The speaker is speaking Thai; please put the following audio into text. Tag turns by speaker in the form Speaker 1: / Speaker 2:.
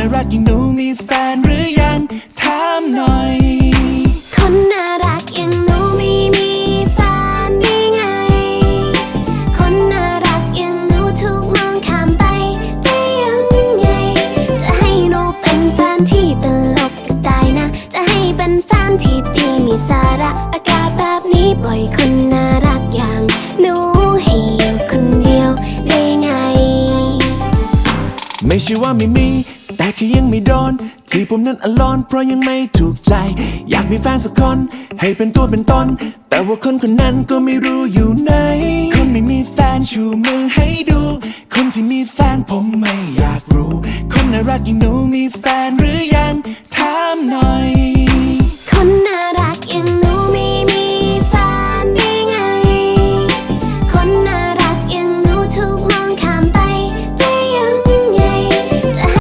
Speaker 1: น่ารักอย่างหนูมีแฟนหรือยังถามหน่อย
Speaker 2: คนน่ารักอย่างหนูไม่มีแฟนได้ไง คนน่ารักอย่างหนูถูกมองข้ามไปได้ยังไง จะให้หนูเป็นแฟนที่ตลกก็ได้นะ จะให้เป็นแฟนที่ดีมีสาระอากาศแบบนี้ปล่อยคนน่ารักอย่างหนูให้อยู่คนเดียวได้ไง
Speaker 1: ไม่ใช่ว่าไม่มี แต่แค่ยังไม่โดน ที่ผมนั้นอลอน เพราะยังไม่ถูกใจ อยากมีแฟนสักคน ให้เป็นตัวเป็นตน แต่ว่าคนคนนั้นก็ไม่รู้อยู่ไหน คนไม่มีแฟนชูมือให้ดู คนที่มีแฟนผมไม่อยากรู้ คนน่ารักอย่างหนูมีแฟนหรือ